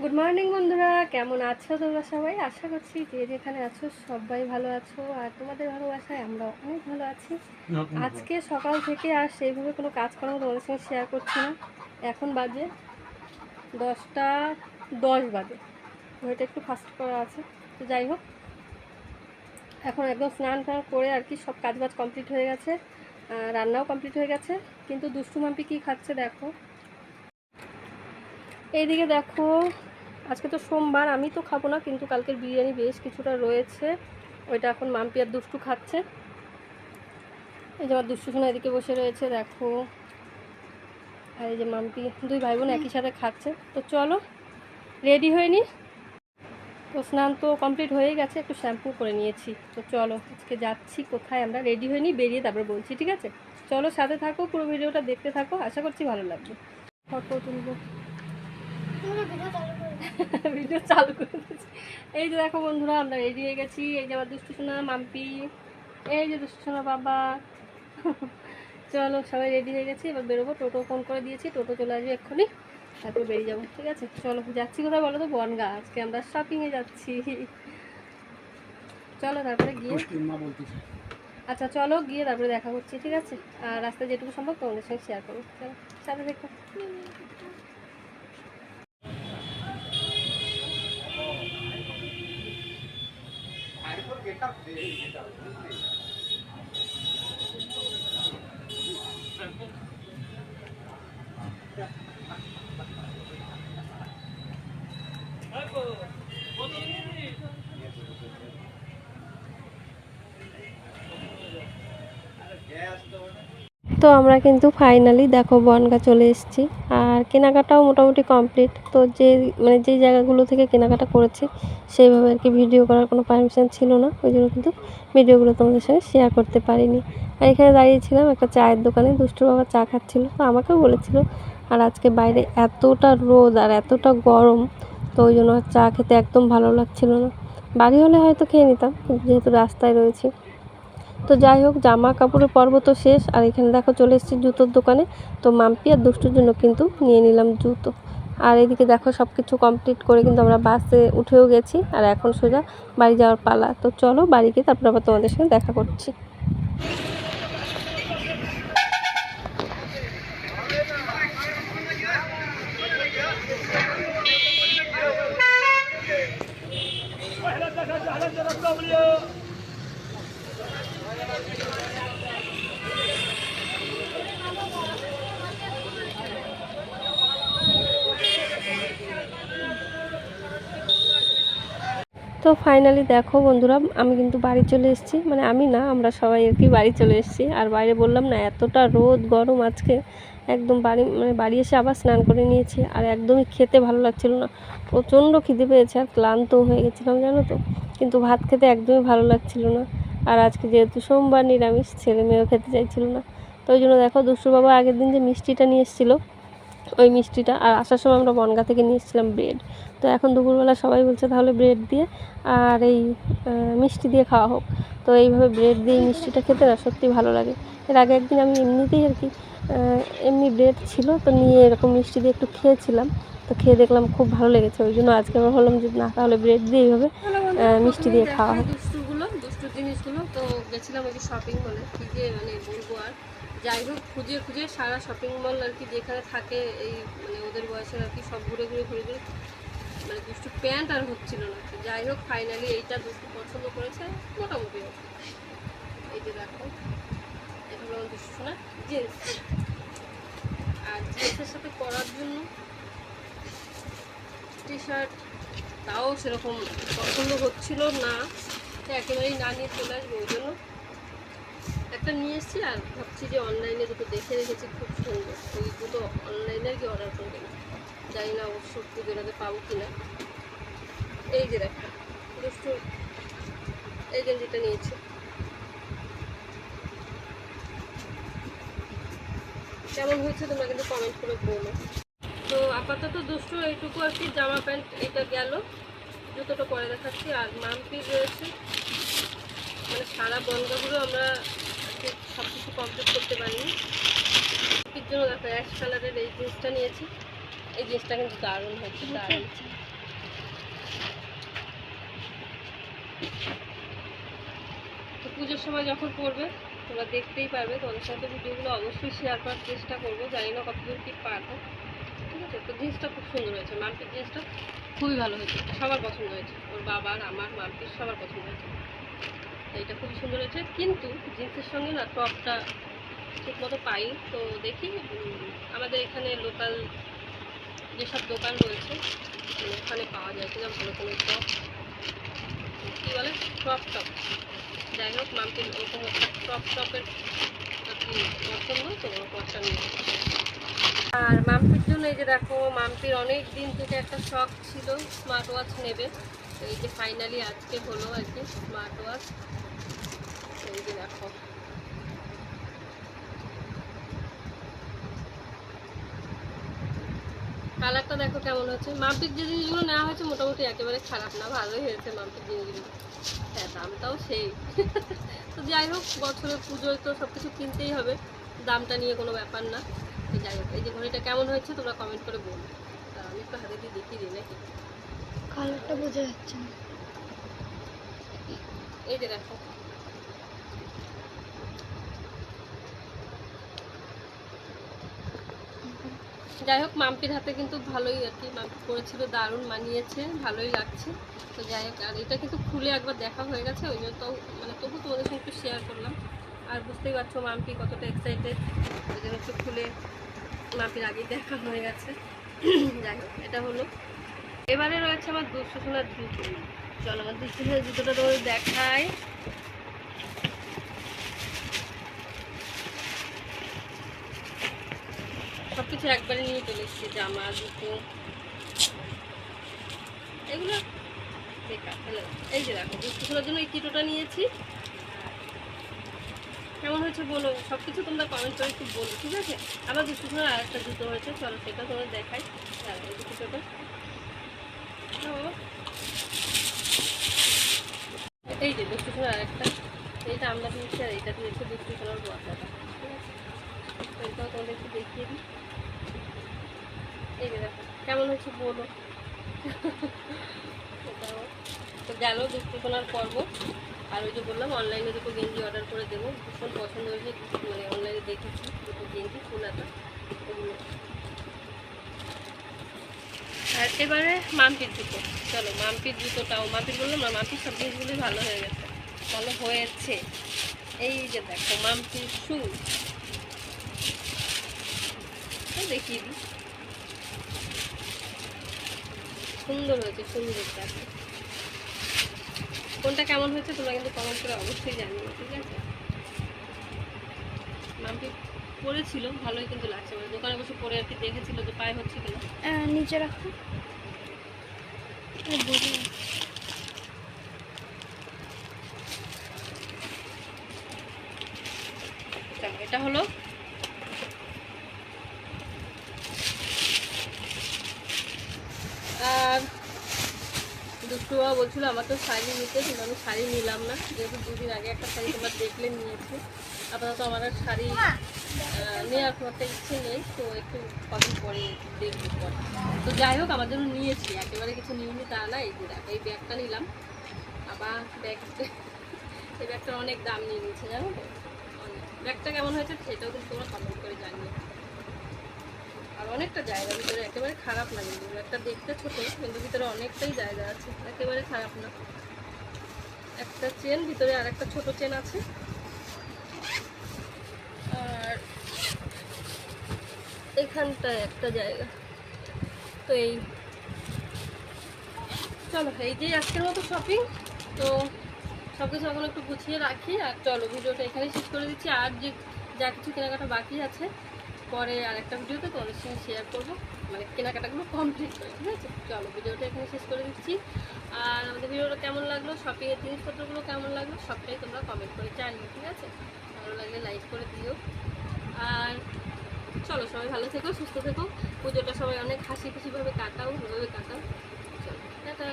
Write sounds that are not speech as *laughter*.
Good morning বন্ধুরা। কেমন আছো তোমরা সবাই? আশা করছি যে যেখানে আছো সবাই ভালো আছো। আর তোমাদের ভালোবাসায় আমরা অনেক ভালো আছি। আজকে সকাল থেকে আর সেইভাবে কোনো কাজকর্ম তোমাদের সঙ্গে শেয়ার করছি না। এখন বাজে দশটা দশ বাজে। ওইটা একটু ফাস্ট করা আছে। তো যাই হোক এখন একদম স্নান টান করে আর কি সব কাজ বাজ কমপ্লিট হয়ে গেছে। রান্নাও কমপ্লিট হয়ে গেছে। কিন্তু দুষ্টু মাম্পি কী খাচ্ছে দেখো। এইদিকে দেখো আজকে তো সোমবার, আমি তো খাব না, কিন্তু কালকের বিরিয়ানি বেশ কিছুটা রয়েছে। ওইটা এখন মাম্পি আর দুষ্টু খাচ্ছে। এই যে আমার দুষ্টু সোনা এদিকে বসে রয়েছে, দেখো। আর এই যে মাম্পি, দুই ভাই বোন একই সাথে খাচ্ছে। তো চলো, রেডি হয়ে নি। তো স্নান তো কমপ্লিট হয়ে গেছে, একটু শ্যাম্পু করে নিয়েছি। তো চলো, আজকে যাচ্ছি কোথায়? আমরা রেডি হয়ে নি, বেরিয়ে তারপরে বলছি, ঠিক আছে? চলো সাথে থাকো, পুরো ভিডিওটা দেখতে থাকো, আশা করছি ভালো লাগবে। ফটো তুলবো। *laughs* ভিডিও চালু করে দিয়েছি এই যে দেখো বন্ধুরা আমরা রেডি হয়ে গেছি। এই যে আমার দুষ্টু সোনা মাম্পি এই যে দুষ্টু সোনা বাবা। *laughs* চলো সবাই রেডি হয়ে গেছি এবার বেরোবো। টোটো ফোন করে দিয়েছি টোটো চলে আসবে এক্ষুনি। তারপর বেরিয়ে যাব ঠিক আছে? চলো যাচ্ছি কোথায় বলো তো? বনগা। আজকে আমরা শপিংয়ে যাচ্ছি। *laughs* চলো তারপরে গিয়ে আচ্ছা চলো গিয়ে তারপরে দেখা করছি ঠিক আছে? আর রাস্তায় যেটুকু সম্ভব তোমাদের সঙ্গে শেয়ার করব। চলো সাথে দেখো তো আমরা কিন্তু ফাইনালি দেখো বনগা চলে এসেছি। কেনাকাটাও মোটামুটি কমপ্লিট তো যে মানে যেই জায়গাগুলো থেকে কেনাকাটা করেছি, সেইভাবে আর কি ভিডিও করার কোনো পারমিশন ছিল না। ওই জন্য কিন্তু ভিডিওগুলো তোমাদের সঙ্গে শেয়ার করতে পারিনি। আর এখানে দাঁড়িয়েছিলাম একটা চায়ের দোকানে, দুষ্টু বাবা চা খাচ্ছিল। তো আমাকেও বলেছিল, আর আজকে বাইরে এতটা রোদ আর এতটা গরম, তো ওই জন্য চা খেতে একদম ভালো লাগছিল না। বাড়ি হলে হয়তো খেয়ে নিতাম যেহেতু রাস্তায় রয়েছি তো যাই হোক, জামা কাপড়ের পর্ব তো শেষ। আর এখানে দেখো চলে এসেছি জুতোর দোকানে। তো মাম্পি আর দুষ্টুর জন্য কিন্তু নিয়ে নিলাম জুতো। আর এদিকে দেখো সব কিছু কমপ্লিট করে কিন্তু আমরা বাসে উঠেও গেছি। আর এখন সোজা বাড়ি যাওয়ার পালা। তো চলো বাড়ি গিয়ে তারপর আবার তোমাদের সঙ্গে দেখা করছি। তো ফাইনালি দেখো বন্ধুরা, আমি কিন্তু বাড়ি চলে এসেছি। মানে আমি না, আমরা সবাই আর কি বাড়ি চলে এসেছি। আর বাইরে বললাম না, এতটা রোদ, গরম আজকে। একদম বাড়ি মানে বাড়ি এসে আবার স্নান করে নিয়েছি। আর একদমই খেতে ভালো লাগছিল না। প্রচণ্ড খিদে পেয়েছে, আর ক্লান্তও হয়ে গেছিলাম, জানো তো। কিন্তু ভাত খেতে একদমই ভালো লাগছিল না। আর আজকে যেহেতু সোমবার, নিরামিষ, ছেলে মেয়েও খেতে চাইছিল না। তো ওই জন্য দেখো, দুষ্টু বাবা আগের দিন যে মিষ্টিটা নিয়ে এসেছিল ওই মিষ্টিটা। আর আসার সময় আমরা বনগা থেকে নিয়ে এসেছিলাম ব্রেড তো এখন দুপুরবেলা সবাই বলছে তাহলে ব্রেড দিয়ে আর এই মিষ্টি দিয়ে খাওয়া হোক। তো এইভাবে ব্রেড দিয়ে মিষ্টিটা খেতে না সত্যি ভালো লাগে। এর আগে একদিন আমি এমনিতেই আর কি এমনি ব্রেড ছিল, তো নিয়ে এরকম মিষ্টি দিয়ে একটু খেয়েছিলাম। তো খেয়ে দেখলাম খুব ভালো লেগেছে। ওই জন্য আজকে আমরা ভাবলাম যে না, তাহলে ব্রেড দিয়ে এইভাবে মিষ্টি দিয়ে খাওয়া হোক। জিনিসগুলো তো গেছিলাম শপিং মানে বলব আর যাই হোক, খুঁজে খুঁজে সারা শপিং মল আর কি যেখানে থাকে এই মানে ওদের বয়সের আর কি সব ঘুরে ঘুরে ঘুরে ঘুরে মানে দুষ্টু প্যান্ট আর হচ্ছিল না। যাই হোক ফাইনালি এইটা দুষ্টু পছন্দ করেছে, মোটামুটি এই যে দেখো জিন্স আর জিন্সের সাথে পরার জন্য টি শার্ট তাও সেরকম পছন্দ হচ্ছিল না। একেবারেই না নিয়ে চলে আসবে ওই জন্য। একটা নিয়ে এসেছি আর ভাবছি যে অনলাইনে দুটো দেখে রেখেছি, খুব সুন্দর। ওই দুটো অনলাইনে কি অর্ডার করে দেবো জানি না অবশ্য পুজোটাতে পাবো কি না এই যে দেখো, দুষ্টু। এই গেঞ্জিটা নিয়েছি। কেমন হয়েছে তোমরা কিন্তু কমেন্ট করে বলো। তো আপাতত দুষ্টু এইটুকু আর কি, জামা প্যান্ট এটা গেল। জুতোটা পরে দেখাচ্ছি। আর মাম্পি রয়েছে। মানে সারা বনগাগুলো আমরা আজকে সব কিছু কমপ্লিট করতে পারিনি। এর জন্য দেখো অ্যাশ কালারের এই জিন্সটা নিয়েছি। এই জিন্সটা কিন্তু দারুণ হচ্ছে দারুণ। তো পুজোর সময় যখন পড়বে তোমরা দেখতেই পারবে। তোমাদের সাথে ভিডিওগুলো অবশ্যই শেয়ার করার চেষ্টা করব। জানি না কতদূর কি পারব। ঠিক আছে? তো জিনিসটা খুব সুন্দর হয়েছে। মার্কেট জিনিসটা খুবই ভালো হয়েছে। সবার পছন্দ হয়েছে। ওর বাবার আমার মার্কেট সবার পছন্দ হয়েছে। তো এটা খুবই সুন্দর হয়েছে। কিন্তু জিন্সের সঙ্গে না টপটা ঠিক মতো পাই তো দেখি আমাদের এখানে লোকাল যেসব দোকান রয়েছে মানে ওখানে পাওয়া যায় কিনা ভালো কোনো টপ। কী বলে? টপ টপ যাই হোক মাম্পির ওরকম একটা টপ টপের পছন্দ, তো ওরকম নিয়ে আর মাম্পির জন্য এই যে দেখো মাম্পির অনেক দিন থেকে একটা শখ ছিল স্মার্ট ওয়াচ নেবে। এই যে ফাইনালি আজকে হলো আর কি স্মার্ট ওয়াচ এই যে দেখো। কালারটা দেখো কেমন হচ্ছে। মাম্পির যে জিনিসগুলো নেওয়া হয়েছে মোটামুটি একেবারে খারাপ না, ভালোই হয়েছে মাম্পির জিনিসগুলো। হ্যাঁ দামটাও সেই। তো যাই হোক, বছরের পুজোয় তো সব কিছু কিনতেই হবে, দামটা নিয়ে কোনো ব্যাপার না। যাই হোক, এই যে ঘড়িটা কেমন হয়েছে তোমরা কমেন্ট করে বলবে আমি একটু হাতে দিয়ে দেখিয়ে দিই নাকি? কালারটা বোঝা যাচ্ছে না। এই যে দেখো। যাই হোক, মাম্পির হাতে কিন্তু ভালোই আর কি, মাম্পি করেছিল, দারুণ মানিয়েছে, ভালোই লাগছে। তো যাই হোক, আর এটা কিন্তু খুলে একবার দেখা হয়ে গেছে, ওই জন্য তো মানে তবু তোমাদের সঙ্গে একটু শেয়ার করলাম। আর বুঝতেই পারছ, মাম্পি কতটা এক্সাইটেড ওই জন্য একটু খুলে মাম্পির আগেই দেখা হয়ে গেছে। যাই হোক, এটা হলো এবারে রয়েছে আমার দুশো সোনার জুতো। চলো আমার দুশো সোনার জুতোটা তোমাদের দেখায়। সব কিছু একবারে নিয়ে চলে এসেছি জামা জুতো। এগুলো দাও। এই যে দেখো দুশো সোনার জন্য এই কিটোটা নিয়েছি। কেমন হয়েছে বলো? সব কিছু তোমরা কমেন্ট করে একটু বলো ঠিক আছে? আবার দুশো সোনার আর একটা জুতো হয়েছে চলো সেটা তোমাদের দেখাই। দাঁড়াও, এই ও। এই যে দুষ্টু সোনার আরেকটা। এইটা আমরা দিয়েছি আর এইটা দিয়েছে দুষ্টু সোনার বর্দাটা ঠিক আছে? তো এটাও তোমাদের দেখিয়ে দিই। এই যে দেখো, কেমন হয়েছে বলো? তো গেল দুষ্টু পর্ব। আর ওই যে বললাম অনলাইনে দুটো গেঞ্জি অর্ডার করে দেবো। ভীষণ পছন্দ হয়েছে মানে অনলাইনে দেখেছি দুটো গেঞ্জি, ফুল একটা ওগুলো আর এবারে মাম্পির জুতো। চলো, মাম্পির জুতোটাও, মাম্পির বললাম না, মাম্পির সব জিনিসগুলোই ভালো হয়ে গেছে। ভালো হয়েছে। এই যে দেখো, মাম্পির শু দেখিয়ে দিই। সুন্দর হয়েছে, সুন্দর কোনটা কেমন হয়েছে তোমরা কিন্তু কমেন্ট করে অবশ্যই জানিও, ঠিক আছে? মাম্পি পরেছিল ভালোই কিন্তু লাগছে। মানে দোকানে বসে পরে আর কি দেখেছিল যে পায়ে হচ্ছে কিনা। নিচে রাখো। এটা হলো আর দুষ্টু বাবা বলছিল আমার তো শাড়ি নিতে, কিন্তু আমি শাড়ি নিলাম না। যেহেতু দুদিন আগে একটা শাড়ি তোমার দেখলে নিয়েছি। আপাতত আমার আর শাড়ি নেওয়ার খুব একটা ইচ্ছে নেই, তো একটু কদিন পরে দেখব পরে। তো যাই হোক, আমার জন্য নিয়েছি। একেবারে কিছু নিইনি তা না, এই যে এই ব্যাগটা নিলাম। আবার ব্যাগ, এই ব্যাগটার অনেক দাম নিয়ে নিয়েছে, জানো তো। ব্যাগটা কেমন হয়েছে সেটাও কিন্তু তোমরা কমেন্ট করে জানিও। আর অনেকটা জায়গা ভিতরে একেবারে খারাপ না কিন্তু ব্যাগটা দেখতে ছোট, কিন্তু ভিতরে অনেকটাই জায়গা আছে। একেবারে খারাপ না। একটা চেন ভিতরে আর একটা ছোট চেন আছে। আর এখানটায় একটা জায়গা। তো এই। চলো, এই যে আজকের মতো শপিং তো সব কিছু এখন একটু গুছিয়ে রাখি। আর চলো, ভিডিওটা এখানেই শেষ করে দিচ্ছি। আর যে যা কিছু কেনাকাটা বাকি আছে পরে আর একটা ভিডিওতে তোমাদের সঙ্গে শেয়ার করব। মানে কেনাকাটাগুলো কমপ্লিট করে, ঠিক আছে? চলো, ভিডিওটা এখানে শেষ করে দিচ্ছি। আর আমাদের ভিডিওটা কেমন লাগল শপিংয়ের জিনিসপত্রগুলো কেমন লাগল, সবটাই তোমরা কমেন্ট করে জানিও, ঠিক আছে? ভালো লাগলে লাইক করে দিও। আর চলো, সবাই ভালো থেকো, সুস্থ থেকো। পুজোটা সবাই অনেক হাসি খুশিভাবে কাটাও, ভালোভাবে কাটাও। চলো, টাটা।